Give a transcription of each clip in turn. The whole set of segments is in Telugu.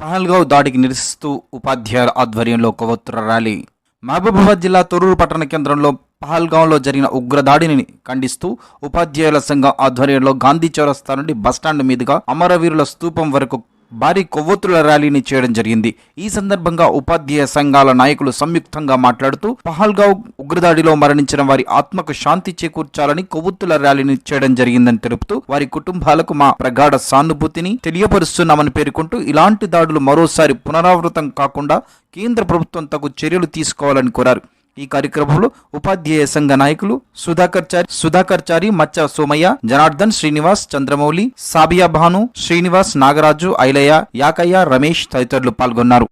పహల్గావ్ దాడికి నిరసిస్తూ ఉపాధ్యాయుల ఆధ్వర్యంలో కొవ్వొత్తుర ర్యాలీ. మహబూబాబాద్ జిల్లా తొర్రూరు పట్టణ కేంద్రంలో పహల్గాంలో జరిగిన ఉగ్రదాడిని ఖండిస్తూ ఉపాధ్యాయుల సంఘం ఆధ్వర్యంలో గాంధీ చౌరస్తా నుండి బస్టాండ్ మీదుగా అమరవీరుల స్తూపం వరకు భారీ కొవ్వొత్తుల ర్యాలీని చేయడం జరిగింది. ఈ సందర్భంగా ఉపాధ్యాయ సంఘాల నాయకులు సంయుక్తంగా మాట్లాడుతూ పహల్గావ్ ఉగ్రదాడిలో మరణించిన వారి ఆత్మకు శాంతి చేకూర్చాలని కొవ్వొత్తుల ర్యాలీని చేయడం జరిగిందని తెలుపుతూ వారి కుటుంబాలకు మా ప్రగాఢ సానుభూతిని తెలియపరుస్తున్నామని పేర్కొంటూ ఇలాంటి దాడులు మరోసారి పునరావృతం కాకుండా కేంద్ర ప్రభుత్వం తగు చర్యలు తీసుకోవాలని కోరారు. ఈ కార్యక్రమంలో ఉపాధ్యాయ సంఘ నాయకులు సుధాకర్ చారి సుధాకర్ చారి మచ్చ సోమయ్య జనార్దన్ శ్రీనివాస్ చంద్రమౌళి సాబియా భాను శ్రీనివాస్ నాగరాజు ఐలయ్య యాకయ్య రమేష్ తదితరులు పాల్గొన్నారు.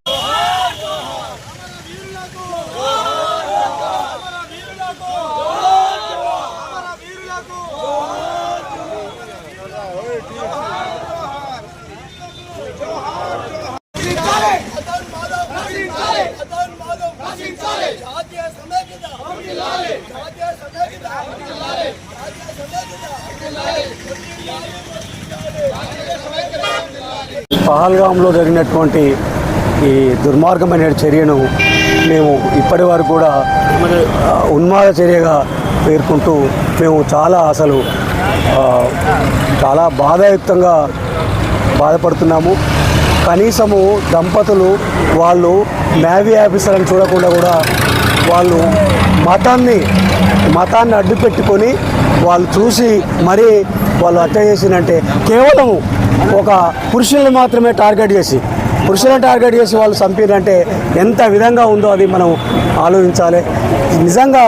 పహల్గాంలో జరిగినటువంటి ఈ దుర్మార్గమైన చర్యను మేము ఇప్పటి వరకు కూడా ఉన్మాద చర్యగా పేర్కొంటూ మేము చాలా అసలు చాలా బాధాయుక్తంగా బాధపడుతున్నాము. కనీసము దంపతులు వాళ్ళు నేవీ ఆఫీసర్లను చూడకుండా కూడా వాళ్ళు మతాన్ని మతాన్ని అడ్డు పెట్టుకొని వాళ్ళు చూసి మరీ వాళ్ళు హత్య చేసిందంటే కేవలం ఒక పురుషుల్ని మాత్రమే టార్గెట్ చేసి పురుషులను టార్గెట్ చేసి వాళ్ళు చంపారంటే ఎంత విధంగా ఉందో అది మనం ఆలోచించాలి. నిజంగా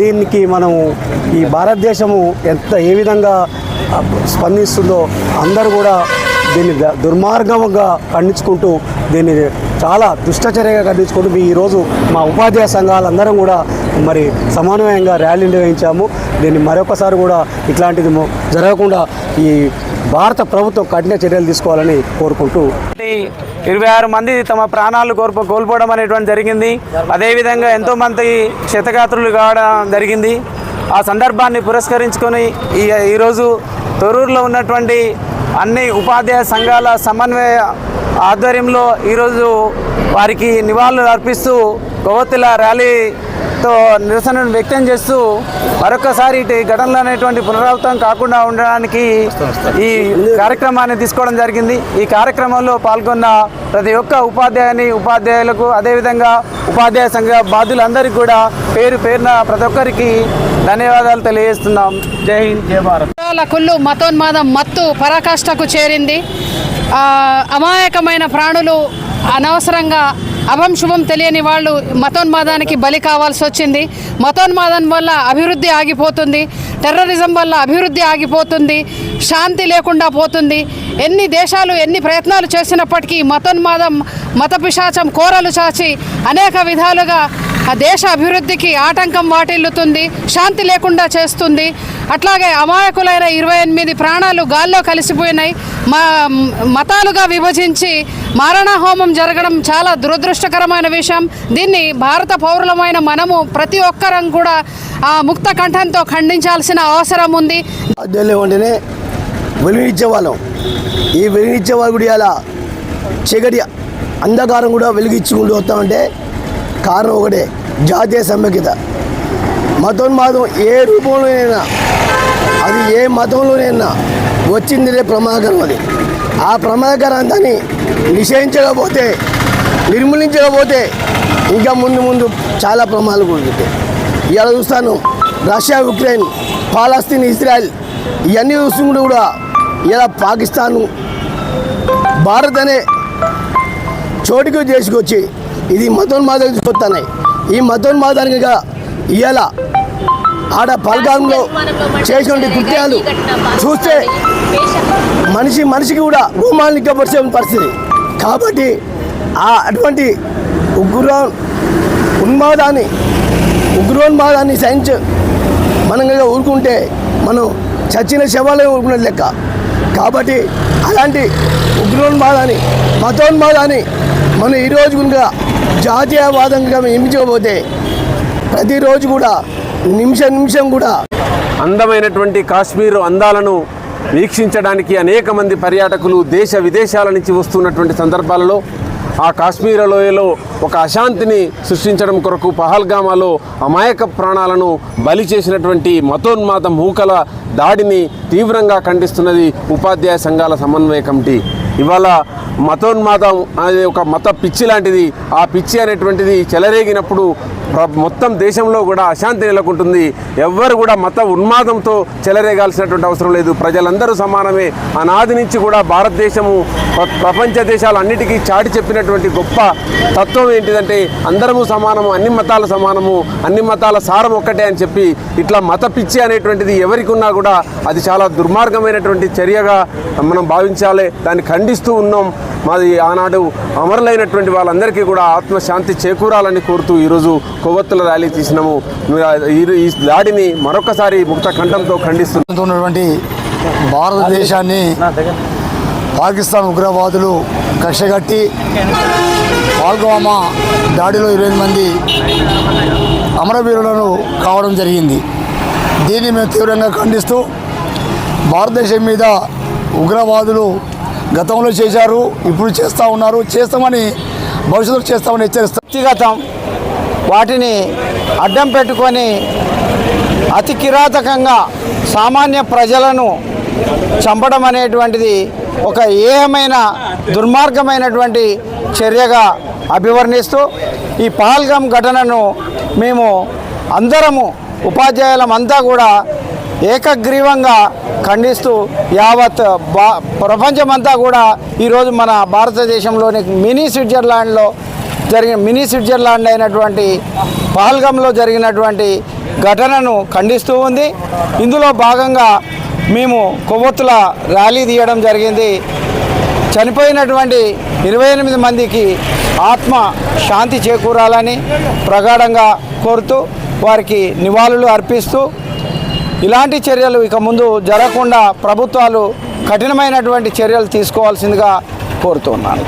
దీనికి మనం ఈ భారతదేశము ఎంత ఏ విధంగా స్పందిస్తుందో అందరూ కూడా దీన్ని దుర్మార్గంగా ఖండించుకుంటూ దీన్ని చాలా దుష్టచర్యగా ఖండించుకుంటూ మీ ఈరోజు మా ఉపాధ్యాయ సంఘాలందరం కూడా మరి సమన్వయంగా ర్యాలీ నిర్వహించాము. దీన్ని మరొకసారి కూడా ఇట్లాంటిది జరగకుండా ఈ భారత ప్రభుత్వం కఠిన చర్యలు తీసుకోవాలని కోరుకుంటూ ఇరవై ఆరు మంది తమ ప్రాణాలు కోల్పో కోల్పోవడం అనేటువంటి జరిగింది. అదేవిధంగా ఎంతోమంది క్షతగాత్రులు కావడం జరిగింది. ఆ సందర్భాన్ని పురస్కరించుకొని ఈ ఈరోజు తొరూరులో ఉన్నటువంటి అన్ని ఉపాధ్యాయ సంఘాల సమన్వయ ఆధ్వర్యంలో ఈరోజు వారికి నివాళులు అర్పిస్తూ కొవ్వొత్తుల ర్యాలీ ర్యాలీతో నిరసనను వ్యక్తం చేస్తూ మరొకసారి ఇటు ఘటనలు అనేటువంటి పునరావృతం కాకుండా ఉండడానికి ఈ కార్యక్రమాన్ని తీసుకోవడం జరిగింది. ఈ కార్యక్రమంలో పాల్గొన్న ప్రతి ఒక్క ఉపాధ్యాయుని ఉపాధ్యాయులకు అదేవిధంగా ఉపాధ్యాయ సంఘ బాధ్యులందరికీ కూడా పేరు పేరున ప్రతి ఒక్కరికి ధన్యవాదాలు తెలియజేస్తున్నాం. జై హింద్ జై భారత్. కులాల కుళ్ళు మతోన్మాదం మత్తు పరాకాష్ఠకు చేరింది. ఆ, అమాయకమైన ప్రాణులు అనవసరంగా అభం శుభం తెలియని వాళ్ళు మతోన్మాదానికి బలి కావాల్సి వచ్చింది. మతోన్మాదం వల్ల అభివృద్ధి ఆగిపోతుంది. టెర్రరిజం వల్ల అభివృద్ధి ఆగిపోతుంది. శాంతి లేకుండా పోతుంది. ఎన్ని దేశాలు ఎన్ని ప్రయత్నాలు చేసినప్పటికీ మతోన్మాదం మత పిశాచం కోరలు చాచి అనేక విధాలుగా ఆ దేశ అభివృద్ధికి ఆటంకం వాటిల్లుతుంది శాంతి లేకుండా చేస్తుంది. అట్లాగే అమాయకులైన ఇరవై ఎనిమిది ప్రాణాలు గాల్లో కలిసిపోయినాయి. మా మతాలుగా విభజించి మారణహోమం జరగడం చాలా దురదృష్టకరమైన విషయం. దీన్ని భారత పౌరులమైన మనము ప్రతి ఒక్కరం కూడా ఆ ముక్త కంఠంతో ఖండించాల్సిన అవసరం ఉంది. అద్దెలు వెలుగునిచ్చే వాళ్ళం ఈ వెలుగునిచ్చే వాళ్ళు కూడా ఇలా చీకటి అంధకారం కూడా వెలిగించుకుంటూ వస్తామంటే కారణం ఒకటే జాతీయ సమైక్యత మతోన్మాదం ఏ రూపంలోనైనా అది ఏ మతంలోనైనా వచ్చిందిలే ప్రమాదకరం అది. ఆ ప్రమాదకరాన్ని నిషేధించకపోతే నిర్మూలించకపోతే ఇంకా ముందు ముందు చాలా ప్రమాదాలు కూడుకుంటాయి. ఇవాళ చూస్తాను రష్యా ఉక్రెయిన్ పాలస్తీన్ ఇజ్రాయెల్ ఇవన్నీ చూస్తుంటే కూడా ఇలా పాకిస్తాను భారత్ అనే చోటుకు చేసుకొచ్చి ఇది మతోన్మాదం తీసుకొస్తున్నాయి ఈ మతోన్మాదానికి ఇవాళ ఆడ పల్గాంలో చేసినటువంటి కృత్యాలు చూస్తే మనిషి మనిషికి కూడా రోమాలికపరిచే పరిస్థితి. కాబట్టి ఆ అటువంటి ఉగ్ర ఉన్మాదాన్ని ఉగ్రోన్మాదాన్ని సహించ మనం ఊరుకుంటే మనం చచ్చిన శవాలే ఊరుకునే లెక్క. కాబట్టి అలాంటి ఉగ్రోన్మాదాన్ని మతోన్మాదాన్ని మనం ఈరోజు కనుక జాతీయవాదంగా నియమించకపోతే ప్రతిరోజు కూడా నిమిషం నిమిషం కూడా అందమైనటువంటి కాశ్మీర్ అందాలను వీక్షించడానికి అనేక మంది పర్యాటకులు దేశ విదేశాల నుంచి వస్తున్నటువంటి సందర్భాలలో ఆ కాశ్మీర లోయలో ఒక అశాంతిని సృష్టించడం కొరకు పహల్గామాలో అమాయక ప్రాణాలను బలి చేసినటువంటి మతోన్మాద మూకల దాడిని తీవ్రంగా ఖండిస్తున్నది ఉపాధ్యాయ సంఘాల సమన్వయ కమిటీ. ఇవాళ మతోన్మాదం అనేది ఒక మత పిచ్చి లాంటిది ఆ పిచ్చి అనేటువంటిది చెలరేగినప్పుడు మొత్తం దేశంలో కూడా అశాంతి నెలకొంటుంది. ఎవ్వరు కూడా మత ఉన్మాదంతో చెలరేగాల్సినటువంటి అవసరం లేదు. ప్రజలందరూ సమానమే. అనాది నుంచి కూడా భారతదేశము ప్రపంచ ప్రపంచ దేశాలన్నిటికీ చాటి చెప్పినటువంటి గొప్ప తత్వం ఏంటిదంటే అందరము సమానము అన్ని మతాల సమానము అన్ని మతాల సారం ఒక్కటే అని చెప్పి ఇట్లా మత పిచ్చి అనేటువంటిది ఎవరికి ఉన్నా కూడా అది చాలా దుర్మార్గమైనటువంటి చర్యగా మనం భావించాలి. దాన్ని ఖండిస్తూ ఉన్నాం. మాది ఆనాడు అమరులైనటువంటి వాళ్ళందరికీ కూడా ఆత్మశాంతి చేకూరాలని కోరుతూ ఈరోజు కొవ్వొత్తుల ర్యాలీ తీసినాము. ఈ- దాడిని మరొకసారి ముక్త కంఠంతో ఖండిస్తున్నటువంటి భారతదేశాన్ని పాకిస్తాన్ ఉగ్రవాదులు కక్షగట్టి పాల్గోమా దాడిలో ఇరవై మంది అమరవీరులను కావడం జరిగింది. దీన్ని మేము తీవ్రంగా ఖండిస్తూ భారతదేశం మీద ఉగ్రవాదులు గతంలో చేశారు ఇప్పుడు చేస్తూ ఉన్నారు. చేస్తామని భవిష్యత్తులో చేస్తామని హెచ్చరిస్తారు వ్యక్తిగతం వాటిని అడ్డం పెట్టుకొని అతి కిరాతకంగా సామాన్య ప్రజలను చంపడం అనేటువంటిది ఒక ఏమైన దుర్మార్గమైనటువంటి చర్యగా అభివర్ణిస్తూ ఈ పాల్గం ఘటనను మేము అందరము ఉపాధ్యాయులమంతా కూడా ఏకగ్రీవంగా ఖండిస్తూ యావత్ బా ప్రపంచమంతా కూడా ఈరోజు మన భారతదేశంలోని మినీ స్విట్జర్లాండ్లో జరిగిన మినీ స్విట్జర్లాండ్ అయినటువంటి పహల్గంలో జరిగినటువంటి ఘటనను ఖండిస్తూ ఉంది. ఇందులో భాగంగా మేము కొవ్వొత్తుల ర్యాలీ తీయడం జరిగింది. చనిపోయినటువంటి ఇరవై ఎనిమిది మందికి ఆత్మ శాంతి చేకూరాలని ప్రగాఢంగా కోరుతూ వారికి నివాళులు అర్పిస్తూ ఇలాంటి చర్యలు ఇక ముందు జరగకుండా ప్రభుత్వాలు కఠినమైనటువంటి చర్యలు తీసుకోవాల్సిందిగా కోరుతున్నాను.